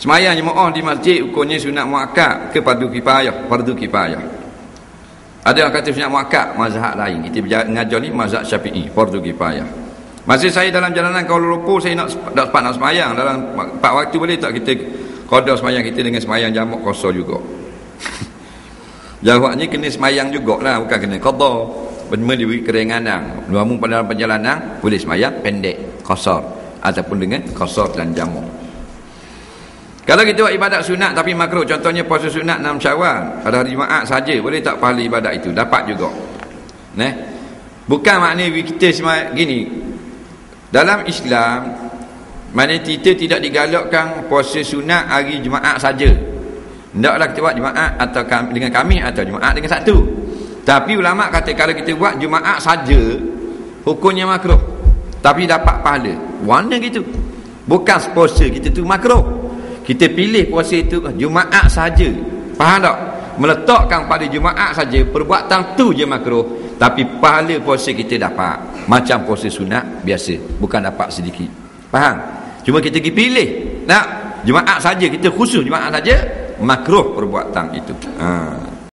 Semayang jemaah di masjid ukurnya sunat muakkad ke fardu kifayah, fardu kifayah. Ada yang kata sunat muakkad, mazhab lain. Kita mengajar ni mazhab Syafi'i, fardu kifayah. Masih saya dalam jalanan Kuala Lumpur saya nak nak sempat nak semayang dalam empat waktu boleh tak kita qada semayang kita dengan semayang jamak kosong juga. Jawabnya kena semayang jugalah bukan kena qada. Benda diberi keringanan. Namun pada dalam perjalanan boleh semayang pendek, kosong ataupun dengan kosong dan jamak. Kalau kita buat ibadat sunat tapi makruh contohnya puasa sunat 6 Syawal pada hari Jumaat saja boleh tak pahala ibadat itu dapat juga. Neh. Bukan maknanya kita semua gini. Dalam Islam mana kita tidak digalakkan puasa sunat hari Jumaat saja. Hendaklah kita buat Jumaat atau dengan kami atau Jumaat dengan satu. Tapi ulama kata kalau kita buat Jumaat saja hukumnya makruh. Tapi dapat pahala. Mana gitu? Bukan puasa kita tu makruh kita pilih puasa itu Jumaat saja. Faham tak? Meletakkan pada Jumaat saja perbuatan tu je makruh. Tapi pahala puasa kita dapat. Macam puasa sunat biasa. Bukan dapat sedikit. Faham? Cuma kita pergi pilih. Nak? Jumaat saja kita khusus Jumaat saja makruh perbuatan itu. Ha